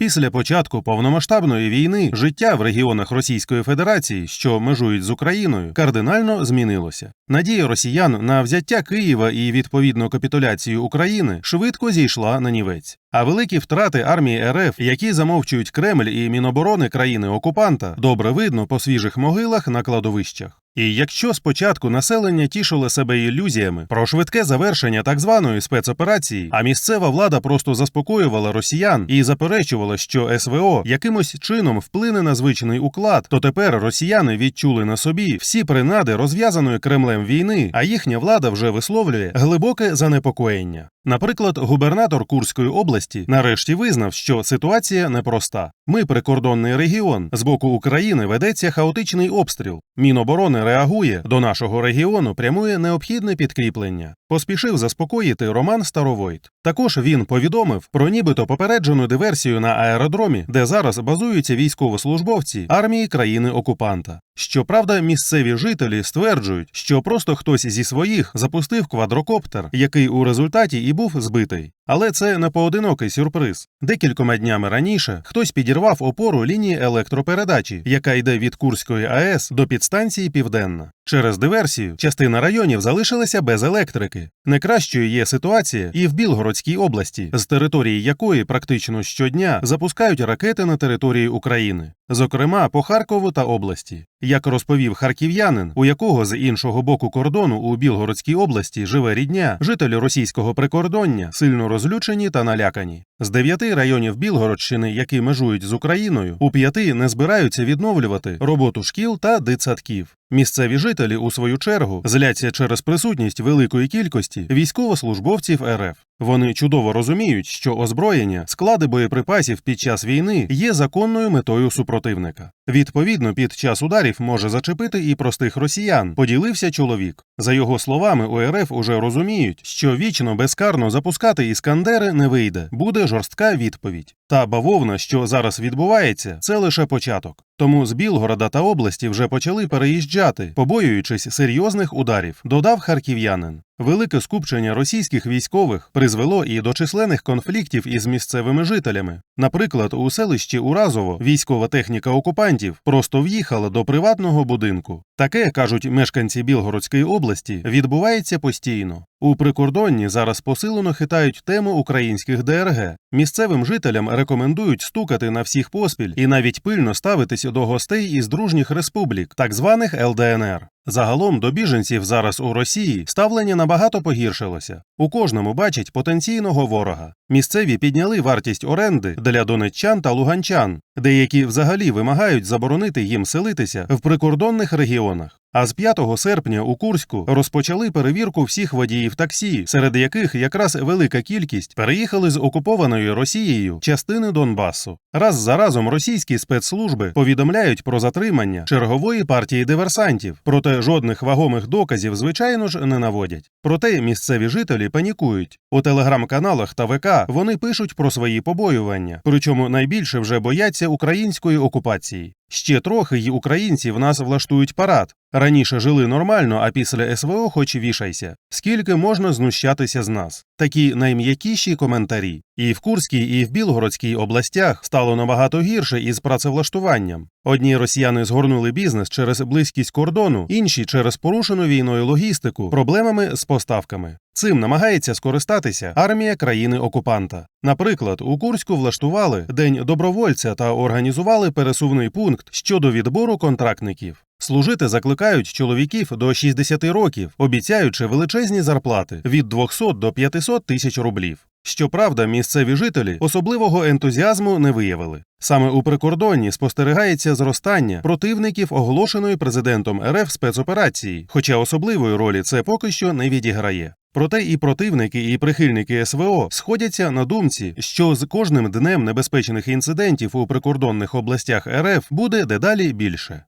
Після початку повномасштабної війни життя в регіонах Російської Федерації, що межують з Україною, кардинально змінилося. Надія росіян на взяття Києва і відповідну капітуляцію України швидко зійшла на нівець. А великі втрати армії РФ, які замовчують Кремль і Міноборони країни окупанта, добре видно по свіжих могилах на кладовищах. І якщо спочатку населення тішило себе ілюзіями про швидке завершення так званої спецоперації, а місцева влада просто заспокоювала росіян і заперечувала, що СВО якимось чином вплине на звичний уклад, то тепер росіяни відчули на собі всі принади розв'язаної Кремлем війни, а їхня влада вже висловлює глибоке занепокоєння. Наприклад, губернатор Курської області нарешті визнав, що ситуація непроста. Ми прикордонний регіон. З боку України ведеться хаотичний обстріл. Міноборони реагує до нашого регіону, прямує необхідне підкріплення. Поспішив заспокоїти Роман Старовойт. Також він повідомив про нібито попереджену диверсію на аеродромі, де зараз базуються військовослужбовці армії країни окупанта. Щоправда, місцеві жителі стверджують, що просто хтось зі своїх запустив квадрокоптер, який у результаті і був збитий. Але це не поодинокий сюрприз. Декількома днями раніше хтось підірвав опору лінії електропередачі, яка йде від Курської АЕС до підстанції Південна. Через диверсію частина районів залишилася без електрики. Не кращою є ситуація і в Білгородській області, з території якої практично щодня запускають ракети на території України, зокрема по Харкову та області. Як розповів харків'янин, у якого з іншого боку кордону у Білгородській області живе рідня, жителі російського прикордоння сильно розлючені та налякані. З дев'яти районів Білгородщини, які межують з Україною, у п'яти не збираються відновлювати роботу шкіл та дитсадків. Місцеві жителі, у свою чергу, зляться через присутність великої кількості військовослужбовців РФ. Вони чудово розуміють, що озброєння, склади боєприпасів під час війни є законною метою супротивника. Відповідно, під час ударів може зачепити і простих росіян, поділився чоловік. За його словами, у РФ уже розуміють, що вічно безкарно запускати іскандери не вийде, буде жорстка відповідь. Та бавовна, що зараз відбувається, це лише початок. Тому з Білгорода та області вже почали переїжджати, побоюючись серйозних ударів, додав харків'янин. Велике скупчення російських військових призвело і до численних конфліктів із місцевими жителями. Наприклад, у селищі Уразово військова техніка окупантів просто в'їхала до приватного будинку. Таке кажуть мешканці Білгородської області, відбувається постійно. У прикордонні зараз посилено хитають тему українських ДРГ. Місцевим жителям рекомендують стукати на всіх поспіль і навіть пильно ставитись до гостей із дружніх республік, так званих ЛДНР. Загалом до біженців зараз у Росії ставлення набагато погіршилося. У кожному бачить потенційного ворога. Місцеві підняли вартість оренди для донеччан та луганчан, деякі взагалі вимагають заборонити їм селитися в прикордонних регіонах. А з 5 серпня у Курську розпочали перевірку всіх водіїв таксі, серед яких якраз велика кількість переїхали з окупованої Росією частини Донбасу. Раз за разом російські спецслужби повідомляють про затримання чергової партії диверсантів, проте жодних вагомих доказів, звичайно ж, не наводять. Проте місцеві жителі панікують. У телеграм-каналах та ВК вони пишуть про свої побоювання, причому найбільше вже бояться української окупації. Ще трохи й українці в нас влаштують парад. Раніше жили нормально, а після СВО хоч вішайся. Скільки можна знущатися з нас? Такі найм'якіші коментарі. І в Курській, і в Білгородській областях стало набагато гірше із працевлаштуванням. Одні росіяни згорнули бізнес через близькість кордону, інші через порушену війною логістику, проблемами з поставками. Цим намагається скористатися армія країни окупанта. Наприклад, у Курську влаштували день добровольця та організували пересувний пункт щодо відбору контрактників. Служити закликають чоловіків до 60 років, обіцяючи величезні зарплати від 200 до 500 тисяч рублів. Щоправда, місцеві жителі особливого ентузіазму не виявили. Саме у прикордонні спостерігається зростання противників оголошеної президентом РФ спецоперації, хоча особливої ролі це поки що не відіграє. Проте і противники, і прихильники СВО сходяться на думці, що з кожним днем небезпечних інцидентів у прикордонних областях РФ буде дедалі більше.